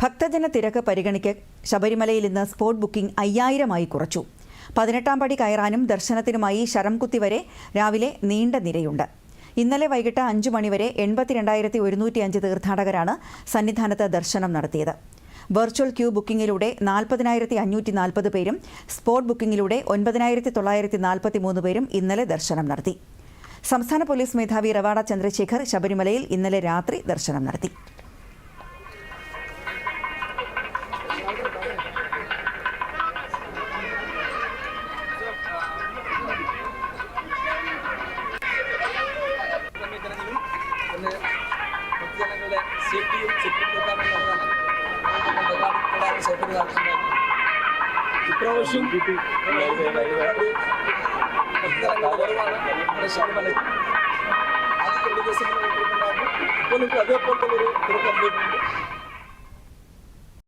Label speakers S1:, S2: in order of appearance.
S1: ഭക്തജന തിരക്ക് പരിഗണിക്ക് ശബരിമലയിൽ ഇന്ന് സ്പോട്ട് ബുക്കിംഗ് അയ്യായിരമായി കുറച്ചു. പതിനെട്ടാം പടി കയറാനും ദർശനത്തിനുമായി ശരംകുത്തി വരെ രാവിലെ നീണ്ട നിരയുണ്ട്. ഇന്നലെ വൈകിട്ട് അഞ്ചു മണിവരെ എൺപത്തിരണ്ടായിരത്തി ഒരുന്നൂറ്റി അഞ്ച് തീർത്ഥാടകരാണ് സന്നിധാനത്ത് ദർശനം നടത്തിയത്. വെർച്വൽ ക്യൂ ബുക്കിംഗിലൂടെ നാൽപ്പതിനായിരത്തി അഞ്ഞൂറ്റി നാൽപ്പത് പേരും സ്പോട്ട് ബുക്കിംഗിലൂടെ ഒൻപതിനായിരത്തി തൊള്ളായിരത്തി നാൽപ്പത്തി മൂന്ന് പേരും ഇന്നലെ ദർശനം നടത്തി. സംസ്ഥാന പോലീസ് മേധാവി റവാഡ ചന്ദ്രശേഖർ ശബരിമലയിൽ ഇന്നലെ രാത്രി ദർശനം നടത്തി.
S2: പൊതുജനങ്ങളുടെ സേഫ്റ്റിയും സെക്യൂരിറ്റി നോക്കാമെന്നുള്ളതാണ് പ്രധാന സൗകര്യം നടത്തുന്നത് ഇപ്രാവശ്യം പൊതുജനങ്ങളുടെ വരവാണ് നമ്മുടെ ശബരിമലയ്ക്ക് ആദ്യത്തെ രണ്ട് ദിവസങ്ങളിൽ ഇപ്പോൾ നമുക്ക് അതേപോലെ ഒരു അനുഭവപ്പെടുന്നുണ്ട്